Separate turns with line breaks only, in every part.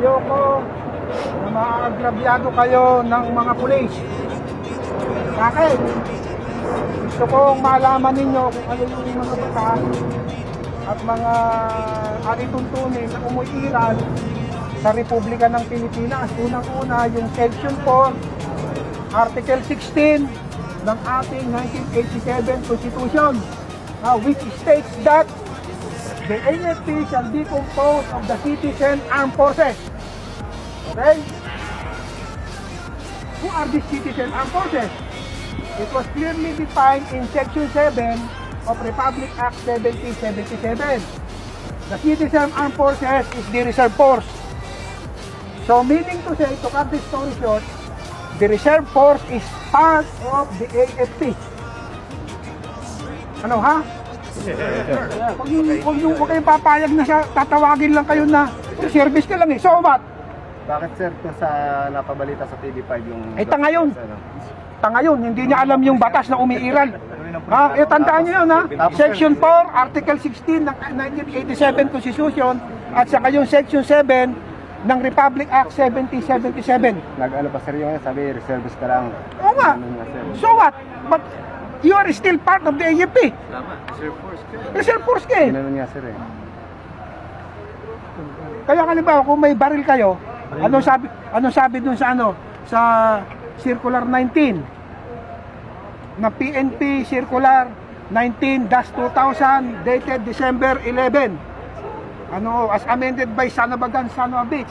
ayoko na maagrabyado kayo ng mga pulis. Bakit? Gusto kong malaman ninyo kung ano yung mga batas at mga alituntunin na umuiral sa Republika ng Pilipinas. Unang-una yung Section 4, Article 16 ng ating 1987 Constitution uh, which states that the AFP shall be composed of the citizen armed forces. Okay? Who are these citizen armed forces? It was clearly defined in Section 7 of Republic Act 1777. The citizen armed forces is the reserve force. So meaning to say, to cut this story short, the reserve force is part of the AFP. Ano ha? Huwag yung, huwag yung, huwag kayong papayag na siya, tatawagin lang kayo na service ka lang eh. So what?
Bakit sir kung sa napabalita sa TV5 yung...
Eh, tanga yun.
Ano?
Tanga yun, hindi niya alam yung batas na umiiral. Ha? Eh, tandaan niyo yun ha? Section 4, Article 16 ng 1987 Constitution at saka yung Section 7 ng Republic Act 1777.
Nag-ano pa sir yung sabi reservist ka lang.
Oo nga.
Ano?
So what? But you are still part of the AFP. Reserve Force ka eh.
Ginano nga sir eh.
Kaya halimbawa kung may baril kayo, ano sabi ano sabi dun sa ano sa circular 19 na PNP circular 19-2000 dated December 11. Ano as amended by Sanabagan Sanwa Beach.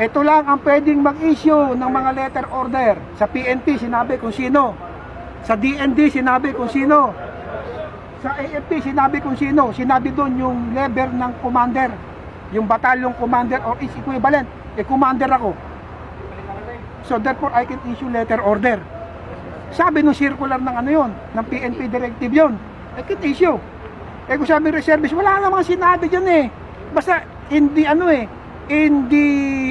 Ito lang ang pwedeng mag-issue ng mga letter order. Sa PNP sinabi kung sino. Sa DND sinabi kung sino. Sa AFP sinabi kung sino. Sinabi doon yung level ng commander. Yung battalion commander or is equivalent. Eh, commander ako. So therefore, I can issue letter order. Sabi nung circular ng ano yon, ng PNP directive yon, I can issue. Eh kung sabi reservist, wala namang sinabi dyan eh. Basta in the ano eh, in the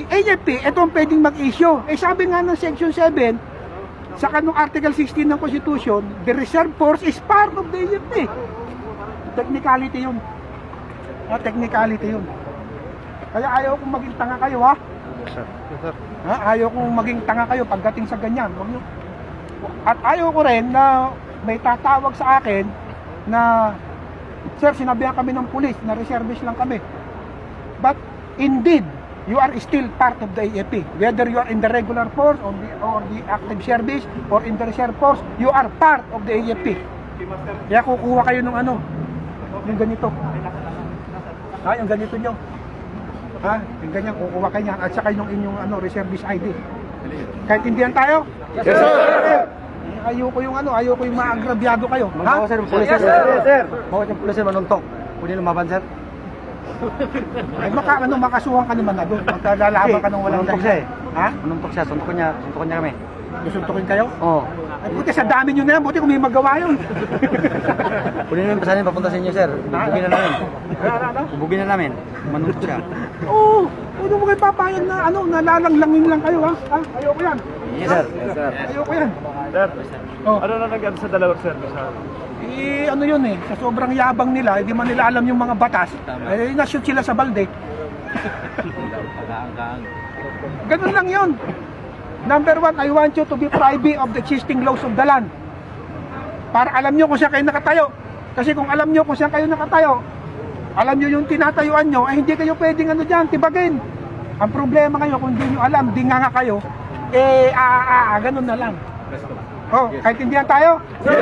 AFP, ito ang pwedeng mag-issue. Eh sabi nga ng section 7, sa kanong article 16 ng Constitution, the reserve force is part of the AFP. Technicality yun. Ah, technicality yun. Kaya ayaw kong maging tanga kayo ha.
Yes sir. Yes sir.
Ha? Ayaw kong maging tanga kayo pagdating sa ganyan. Huwag niyo. At ayaw ko rin na may tatawag sa akin na Sir, sinabihan kami ng pulis na reservist lang kami. But indeed, you are still part of the AFP. Whether you are in the regular force or the, or the active service or in the reserve force, you are part of the AFP. Kaya kukuha kayo ng ano, yung ganito. Ha, yung ganito nyo. Ha? Yung ganyan, kukuha kayo niyan. At saka yung inyong ano, reservist ID. Kahit indian tayo? Yes, sir! Ayoko yung ano, ayoko yung maagrabyado kayo. Ha?
Bawa sir, pulis
Yes,
sir.
sir.
sir. Bawat yung pulis sir manuntok. Pwede lumaban sir.
Ay, maka, ano, makasuhan ka naman na doon. Magkalalaban ka ng walang
Manuntok siya eh.
Ha?
Manuntok siya. Suntukin niya. Suntukin niya kami.
Gusuntukin kayo?
Oo.
Ay, buti sa dami nyo na yan. Buti kung may magawa yun.
Kunin namin pasanin papunta sa inyo sir. Bubugin na namin. Bubugin na namin. Manuntok siya.
Oo. Huwag mo kayo papayag na ano, nalalanglangin lang kayo ha. ha? Ayoko yan.
Yes sir. Yes sir.
Ayoko yan.
Sir,
Oh.
ano na nag sa dalawang service ha?
Eh, ano yun eh, sa sobrang yabang nila, hindi man nila alam yung mga batas, eh, nashoot sila sa balde. Ganun lang yun. Number one, I want you to be privy of the existing laws of the land. Para alam nyo kung saan kayo nakatayo. Kasi kung alam nyo kung saan kayo nakatayo, alam nyo yung tinatayuan nyo, eh hindi kayo pwedeng ano dyan, tibagin. Ang problema kayo, kung hindi nyo alam, di nga nga kayo, eh, ah, ah, ah, ganun na lang. Oh, kahit hindi tayo? Sige,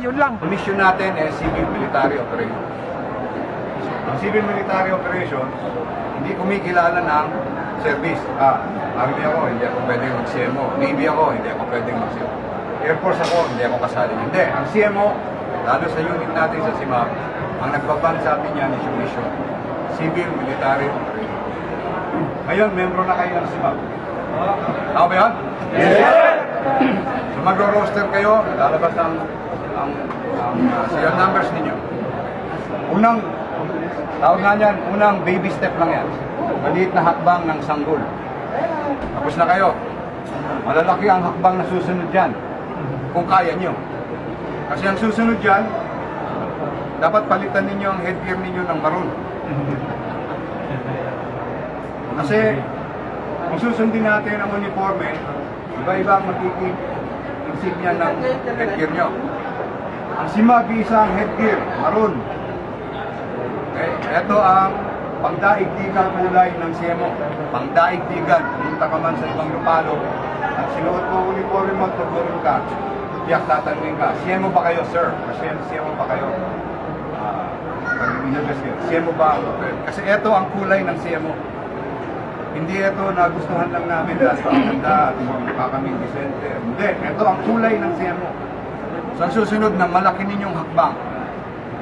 yun lang.
Ang mission natin ay civil military operation. Ang civil military operation, hindi kumikilala ng service. Ah, Army ako, hindi ako pwedeng mag-CMO. Navy ako, hindi ako pwedeng mag-CMO. Air Force ako, hindi ako kasali. Hindi. Ang CMO, lalo sa unit natin sa CIMAP, ang nagbaban sa atin yan is yung mission. Civil military. Ngayon, membro na kayo ng CIMAP. Tama ba yan? So magro-roster kayo, lalabas ang ang, ang uh, serial numbers ninyo. Unang, tawag nga yan, unang baby step lang yan. Maliit na hakbang ng sanggol. Tapos na kayo. Malalaki ang hakbang na susunod dyan. Kung kaya nyo. Kasi ang susunod dyan, dapat palitan ninyo ang headgear ninyo ng maroon. Kasi kung susundin natin ang uniforme, iba-iba ang magiging insignia ng headgear nyo. Ang simag isang headgear, maroon. Okay? Ito ang pangdaigdigan kulay ng CMO. Pangdaigdigan. Pumunta ka man sa ibang lupalo at sinuot mo uniforme mo, tugurin ka. Tiyak tatanungin ka, CMO ba kayo, sir? O CMO ba kayo? Yun. CMO ba? Kasi ito ang kulay ng CMO. Hindi ito nagustuhan lang namin dahil maganda at mukha kaming disente. Hindi, ito ang kulay ng CMO. Sa susunod na malaki ninyong hakbang,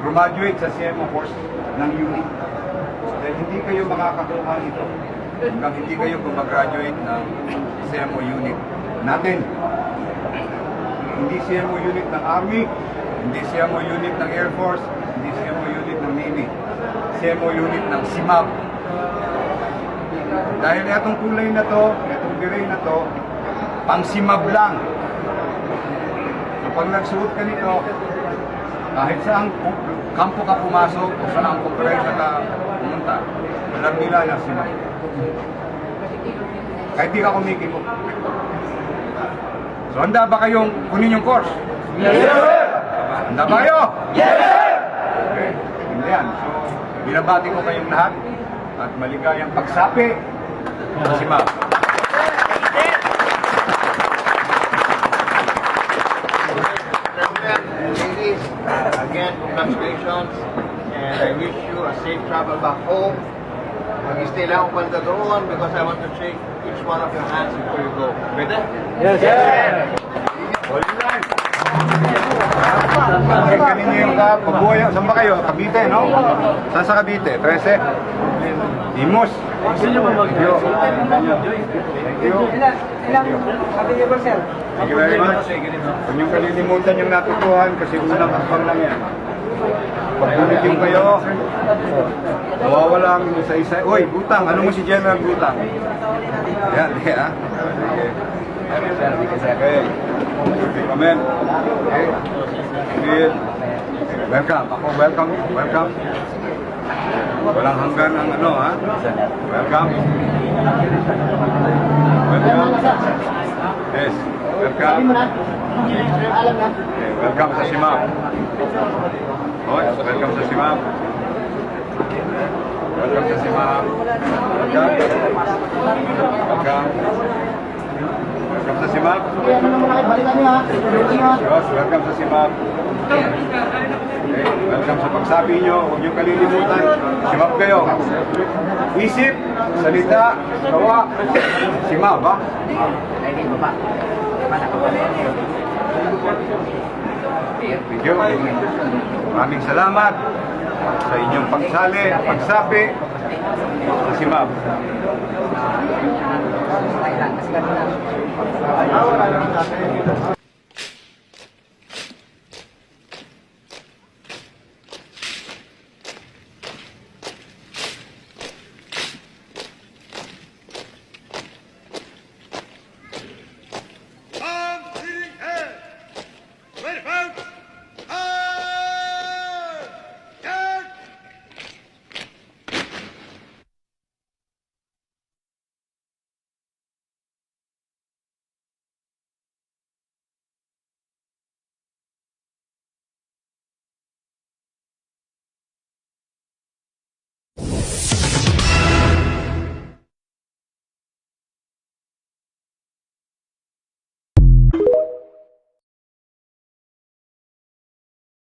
graduate sa CMO course ng unit. Hindi kayo makakakuha nito hanggang hindi kayo gumagraduate ng CMO unit natin. Hindi CMO unit ng Army, hindi CMO unit ng Air Force, hindi CMO unit ng Navy. CMO unit ng SIMAP. Dahil itong kulay na to, itong beret na to, pang SIMAB lang. So pag nagsuot ka nito, kahit saan kampo ka pumasok o saan ang konferensya ka pumunta, alam nila na SIMAB. Kahit di ka kumikibo. So handa ba kayong kunin yung course? Yes, sir! Handa ba kayo? Yes, sir! Okay, hindi yan. So, binabati ko kayong lahat at maligayang pagsapi sa SIMAB.
Travel back home. Mag-stay lang ako banda doon because I want to shake each one of your hands before you go. Pwede?
All right. Okay, kanina yung ka, Pabuya, saan ba kayo? Cavite, no? Saan sa Cavite? 13? Imos. Gusto nyo ba mag Thank you.
Ilang available, sir?
Thank you very much. Huwag niyong kalilimutan yung natutuhan kasi unang hakbang lang yan. Pag yung kayo, mawawala ang isa-isa. Uy, Gutang, ano mo si General Gutang? Yan, di ha? Okay. Amen. Okay. Good. Welcome. Ako, welcome. Welcome. Walang hanggan ang ano, ha? Welcome. Welcome. Yes. Welcome. Okay, welcome sa Simap. Okay, welcome sa Simap. Welcome sa Simap. Welcome. Welcome. Welcome sa Simap. Yes, welcome sa Simap. Okay, welcome sa pagsabi nyo. Huwag nyo kalilimutan. Simap kayo. Isip, salita, gawa. Simap, ha? Thank you. Maraming salamat sa inyong pagsali, pagsapi sa Simap.
Kasi.